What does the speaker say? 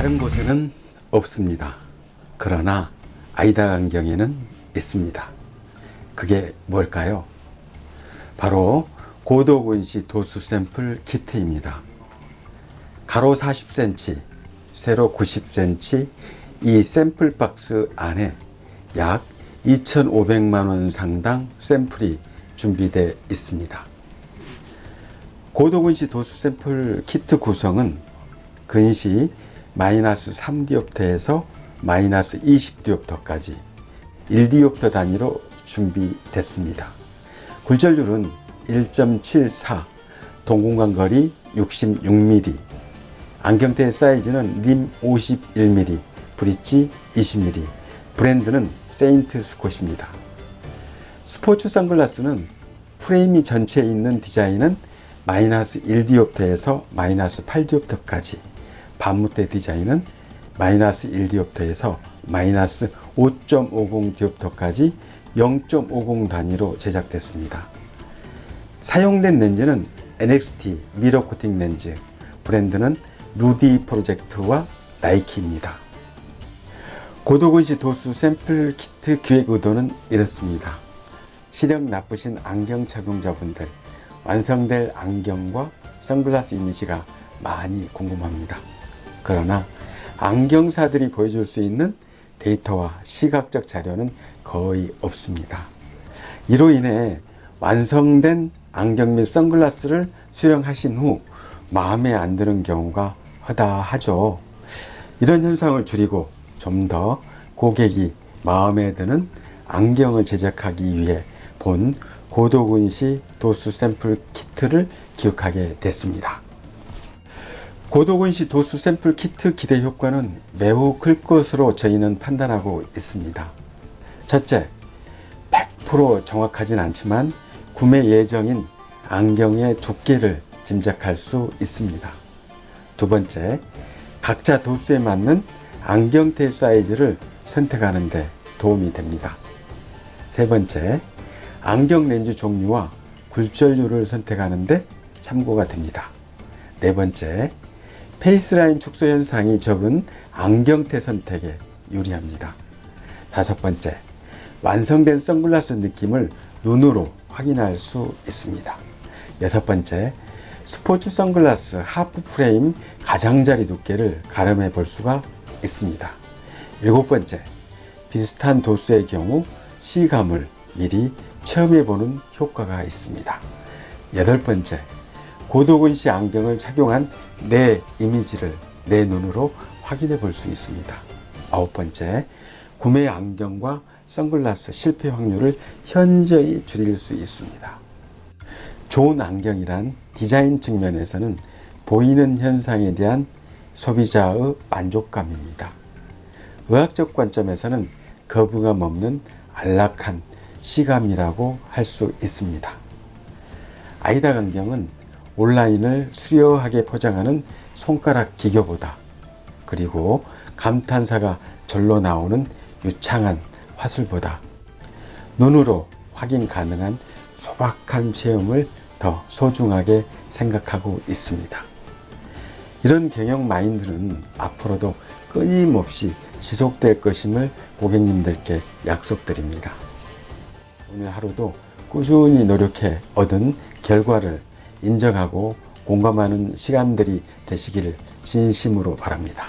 안경에는 없습니다. 그러나 아이다 안경에는 있습니다. 그게 뭘까요? 바로 고도근시 도수 샘플 키트입니다. 가로 40cm, 세로 90cm 이 샘플 박스 안에 약 2,500만 원 상당 샘플이 준비되어 있습니다. 고도근시 도수 샘플 키트 구성은 근시 마이너스 3디옵터에서 마이너스 20디옵터까지 1디옵터 단위로 준비됐습니다. 굴절률은 1.74, 동공간 거리 66mm, 안경테 사이즈는 림 51mm, 브릿지 20mm, 브랜드는 세인트 스콧입니다. 스포츠 선글라스는 프레임이 전체에 있는 디자인은 마이너스 1디옵터에서 마이너스 8디옵터까지, 반무대 디자인은 마이너스 1디옵터에서 마이너스 5.50 디옵터까지 0.50 단위로 제작됐습니다. 사용된 렌즈는 NXT 미러 코팅 렌즈, 브랜드는 루디 프로젝트와 나이키입니다. 고도근시 도수 샘플 키트 기획 의도는 이렇습니다. 시력 나쁘신 안경 착용자분들, 완성될 안경과 선글라스 이미지가 많이 궁금합니다. 그러나 안경사들이 보여줄 수 있는 데이터와 시각적 자료는 거의 없습니다. 이로 인해 완성된 안경 및 선글라스를 수령하신 후 마음에 안 드는 경우가 허다하죠. 이런 현상을 줄이고 좀 더 고객이 마음에 드는 안경을 제작하기 위해 본 고도근시 도수 샘플 키트를 기획하게 됐습니다. 고도근 시 도수 샘플 키트 기대 효과는 매우 클 것으로 저희는 판단하고 있습니다. 첫째, 100% 정확하진 않지만 구매 예정인 안경의 두께를 짐작할 수 있습니다. 두 번째, 각자 도수에 맞는 안경테 사이즈를 선택하는 데 도움이 됩니다. 세 번째, 안경 렌즈 종류와 굴절률을 선택하는 데 참고가 됩니다. 네 번째, 페이스라인 축소 현상이 적은 안경테 선택에 유리합니다. 다섯 번째, 완성된 선글라스 느낌을 눈으로 확인할 수 있습니다. 여섯 번째, 스포츠 선글라스 하프 프레임 가장자리 두께를 가름해 볼 수가 있습니다. 일곱 번째, 비슷한 도수의 경우 시감을 미리 체험해 보는 효과가 있습니다. 여덟 번째, 고도근시 안경을 착용한 내 이미지를 내 눈으로 확인해 볼 수 있습니다. 아홉 번째, 구매 안경과 선글라스 실패 확률을 현저히 줄일 수 있습니다. 좋은 안경이란 디자인 측면에서는 보이는 현상에 대한 소비자의 만족감입니다. 의학적 관점에서는 거부감 없는 안락한 시감이라고 할 수 있습니다. 아이다 안경은 온라인을 수려하게 포장하는 손가락 기교보다 그리고 감탄사가 절로 나오는 유창한 화술보다 눈으로 확인 가능한 소박한 체험을 더 소중하게 생각하고 있습니다. 이런 경영 마인드는 앞으로도 끊임없이 지속될 것임을 고객님들께 약속드립니다. 오늘 하루도 꾸준히 노력해 얻은 결과를 인정하고 공감하는 시간들이 되시기를 진심으로 바랍니다.